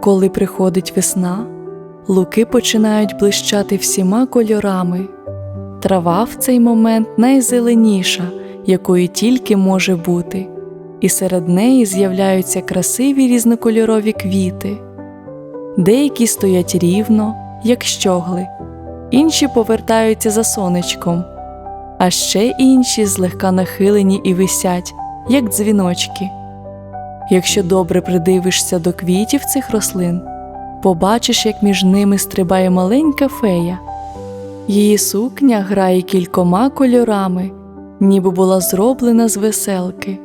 Коли приходить весна, луки починають блищати всіма кольорами. Трава в цей момент найзеленіша, якою тільки може бути, і серед неї з'являються красиві різнокольорові квіти. Деякі стоять рівно, як щогли, інші повертаються за сонечком, а ще інші злегка нахилені і висять, як дзвіночки. Якщо добре придивишся до квітів цих рослин, побачиш, як між ними стрибає маленька фея. Її сукня грає кількома кольорами, ніби була зроблена з веселки.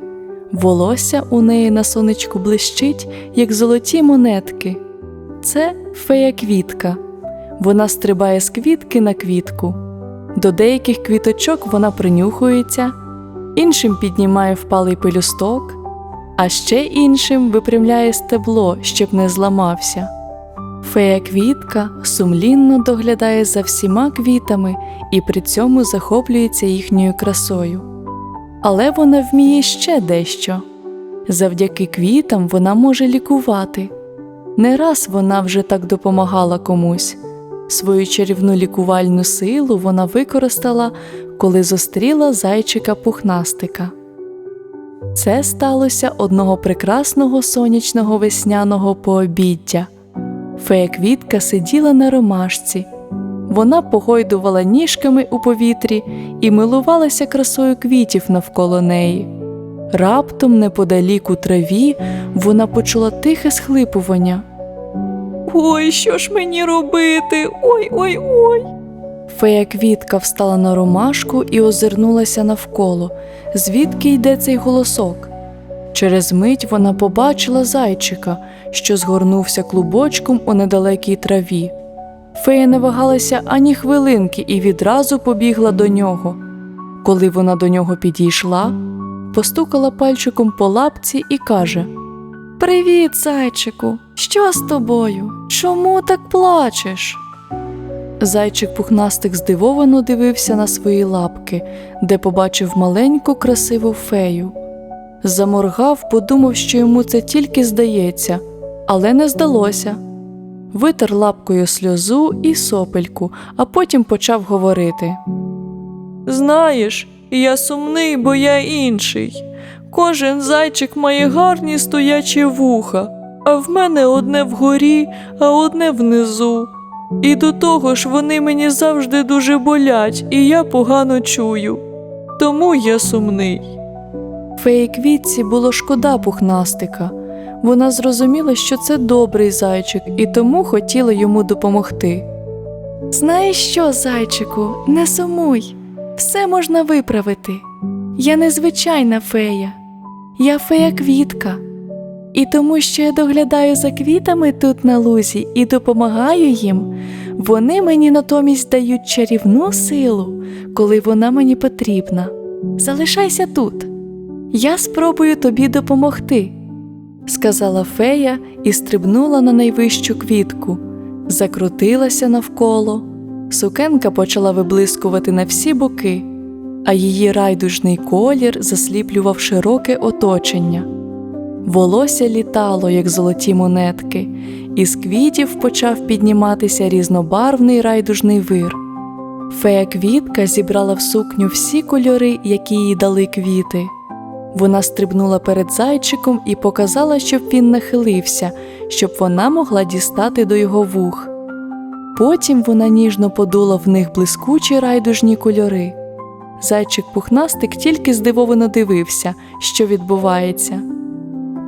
Волосся у неї на сонечку блищить, як золоті монетки. Це фея квітка. Вона стрибає з квітки на квітку. До деяких квіточок вона принюхується, іншим піднімає впалий пелюсток, а ще іншим випрямляє стебло, щоб не зламався. Фея квітка сумлінно доглядає за всіма квітами і при цьому захоплюється їхньою красою. Але вона вміє ще дещо. Завдяки квітам вона може лікувати. Не раз вона вже так допомагала комусь. Свою чарівну лікувальну силу вона використала, коли зустріла зайчика пухнастика. Це сталося одного прекрасного сонячного весняного пообіддя. Фея квітка сиділа на ромашці. Вона погойдувала ніжками у повітрі і милувалася красою квітів навколо неї. Раптом, неподалік у траві, вона почула тихе схлипування. Ой, що ж мені робити? Ой ой ой. Фея квітка встала на ромашку і озирнулася навколо, звідки йде цей голосок. Через мить вона побачила зайчика, що згорнувся клубочком у недалекій траві. Фея не вагалася ані хвилинки і відразу побігла до нього. Коли вона до нього підійшла, постукала пальчиком по лапці і каже: Привіт, зайчику! Що з тобою? Чому так плачеш? Зайчик пухнастик здивовано дивився на свої лапки, де побачив маленьку красиву фею. Заморгав, подумав, що йому це тільки здається, але не здалося. Витер лапкою сльозу і сопельку, а потім почав говорити. Знаєш, я сумний, бо я інший. Кожен зайчик має гарні стоячі вуха, а в мене одне вгорі, а одне внизу. І до того ж вони мені завжди дуже болять, і я погано чую. Тому я сумний. Феї квітці було шкода пухнастика. Вона зрозуміла, що це добрий зайчик, і тому хотіла йому допомогти. Знаєш що, зайчику, не сумуй, все можна виправити. Я незвичайна фея, я фея квітка. І тому, що я доглядаю за квітами тут на лузі і допомагаю їм, вони мені натомість дають чарівну силу, коли вона мені потрібна. Залишайся тут. Я спробую тобі допомогти, сказала фея і стрибнула на найвищу квітку, закрутилася навколо. Сукенка почала виблискувати на всі боки, а її райдужний колір засліплював широке оточення. Волосся літало, як золоті монетки, і з квітів почав підніматися різнобарвний райдужний вир. Фея квітка зібрала в сукню всі кольори, які їй дали квіти. Вона стрибнула перед зайчиком і показала, щоб він нахилився, щоб вона могла дістати до його вух. Потім вона ніжно подула в них блискучі райдужні кольори. Зайчик пухнастик тільки здивовано дивився, що відбувається.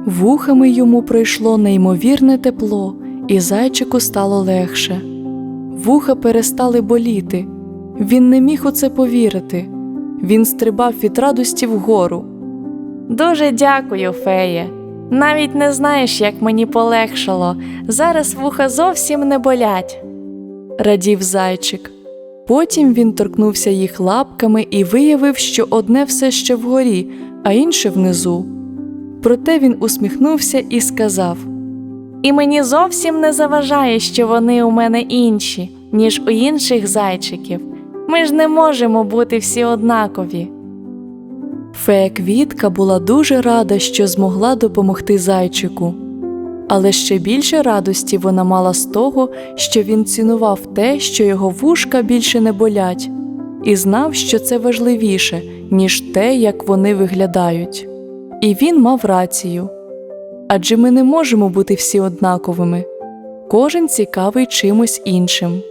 Вухами йому пройшло неймовірне тепло, і зайчику стало легше. Вуха перестали боліти. Він не міг у це повірити. Він стрибав від радості вгору. Дуже дякую, феє. Навіть не знаєш, як мені полегшало. Зараз вуха зовсім не болять. радів зайчик. Потім він торкнувся їх лапками і виявив, що одне все ще вгорі, а інше внизу. Проте він усміхнувся і сказав: І мені зовсім не заважає, що вони у мене інші, ніж у інших зайчиків. Ми ж не можемо бути всі однакові. Фея квітка була дуже рада, що змогла допомогти зайчику. Але ще більше радості вона мала з того, що він цінував те, що його вушка більше не болять, і знав, що це важливіше, ніж те, як вони виглядають. І він мав рацію адже ми не можемо бути всі однаковими, кожен цікавий чимось іншим.